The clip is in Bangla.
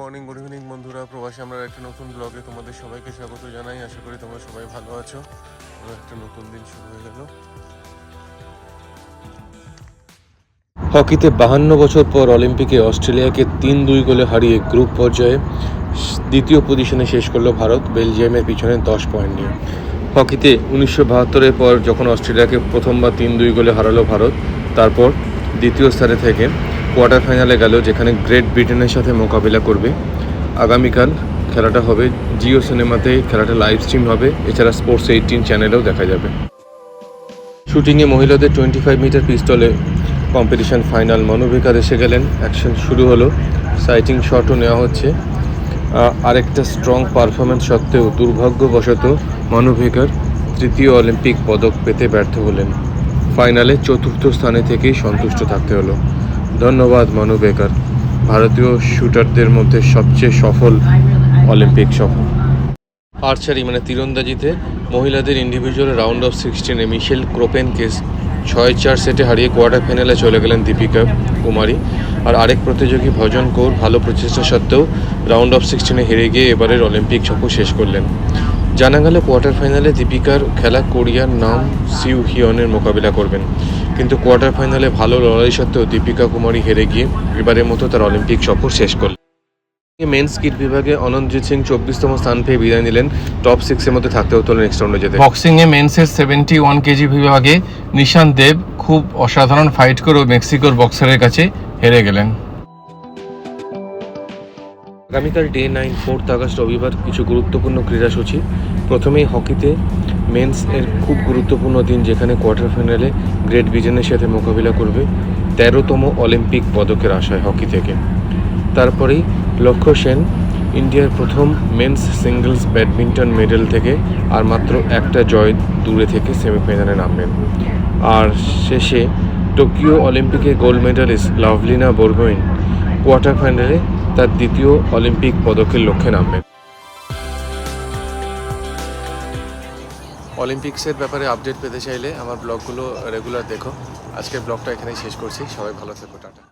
মর্নিং গুড ইভিনিং বন্ধুরা। প্রবাসী আমরা একটা নতুন ব্লগে তোমাদের সবাইকে স্বাগত জানাই। আশা করি তোমরা সবাই ভালো আছো। আমরা একটা নতুন দিন শুরু হয়ে গেল। হকিতে বাহান্ন বছর পর অলিম্পিকে অস্ট্রেলিয়াকে তিন দুই গোলে হারিয়ে গ্রুপ পর্যায়ে দ্বিতীয় পজিশনে শেষ করল ভারত, বেলজিয়ামের পিছনে দশ পয়েন্ট নিয়ে। হকিতে উনিশশো বাহাত্তরের পর যখন অস্ট্রেলিয়াকে প্রথমবার তিন দুই গোলে হারালো ভারত, তারপর দ্বিতীয় স্থানে থেকে কোয়ার্টার ফাইনালে গেল, যেখানে গ্রেট ব্রিটেনের সাথে মোকাবিলা করবে। আগামীকাল খেলাটা হবে জিও সিনেমাতে, খেলাটা লাইভ স্ট্রিম হবে। এছাড়া স্পোর্টস এইটিন চ্যানেলেও দেখা যাবে। শুটিংয়ে মহিলাদের টোয়েন্টি ফাইভ মিটার পিস্তলে কম্পিটিশন ফাইনাল মনোবিকার এসে গেলেন অ্যাকশন শুরু হলো। সাইটিং শটও নেওয়া হচ্ছে। আরেকটা স্ট্রং পারফরমেন্স সত্ত্বেও দুর্ভাগ্যবশত মানবিকার তৃতীয় অলিম্পিক পদক পেতে ব্যর্থ হলেন। ফাইনালে চতুর্থ স্থানে থেকেই সন্তুষ্ট থাকতে হলো। ধন্যবাদ মানু বেকার। ভারতীয় শুটারদের মধ্যে সবচেয়ে সফল অলিম্পিক সফল আর্চারি মানে তীরন্দাজিতে মহিলাদের ইন্ডিভিজুয়াল রাউন্ড অফ সিক্সটিনে মিশেল ক্রোপেনকে ছয় চার সেটে হারিয়ে কোয়ার্টার ফাইনালে চলে গেলেন দীপিকা কুমারী। আর আরেক প্রতিযোগী ভজন কৌর ভালো প্রচেষ্টা সত্ত্বেও রাউন্ড অফ সিক্সটিনে হেরে গিয়ে এবারের অলিম্পিক সফর শেষ করলেন। জানা গেল কোয়ার্টার ফাইনালে দীপিকার খেলা কোরিয়ার নাম সিউ হিয়নের মোকাবিলা করবেন। কিন্তু কোয়ার্টার ফাইনালে ভালো লড়াই সত্ত্বেও দীপিকা কুমারী হেরে গিয়ে এবারের মতো তার অলিম্পিক সফর শেষ করলেন মেন্স কিট বিভাগে অনন্তজিৎ সিং চব্বিশতম স্থান পেয়ে বিদায় নিলেন। টপ সিক্সের মধ্যে থাকতে হতো নেক্সট রাউন্ডে যেতে বক্সিংয়ে মেন্সের সেভেন্টি ওয়ান কেজি বিভাগে নিশান দেব খুব অসাধারণ ফাইট করেও মেক্সিকোর বক্সারের কাছে হেরে গেলেন। আগামীকাল ডে নাইন ফোর্থ আগস্ট রবিবার কিছু গুরুত্বপূর্ণ ক্রীড়াসূচি প্রথমেই হকিতে মেন্স এর খুব গুরুত্বপূর্ণ দিন যেখানে কোয়ার্টার ফাইনালে গ্রেট ব্রিটেনের সাথে মোকাবিলা করবে তেরোতম অলিম্পিক পদকের আশায় হকি থেকে। তারপরেই লক্ষ্য সেন ইন্ডিয়ার প্রথম মেন্স সিঙ্গলস ব্যাডমিন্টন মেডেল থেকে আর মাত্র একটা জয় দূরে থেকে সেমিফাইনালে নামবেন। আর শেষে টোকিও অলিম্পিকে gold medallist Lovlina Borgohain quarter ফাইনালে তার দ্বিতীয় অলিম্পিক পদকের লক্ষ্যে নামবেন। অলিম্পিক্সের ব্যাপারে আপডেট পেতে চাইলে আমার ব্লগগুলো রেগুলার দেখো। আজকের ব্লগটা এখানেই শেষ করছি। সবাই ভালো থেকো, টাটা।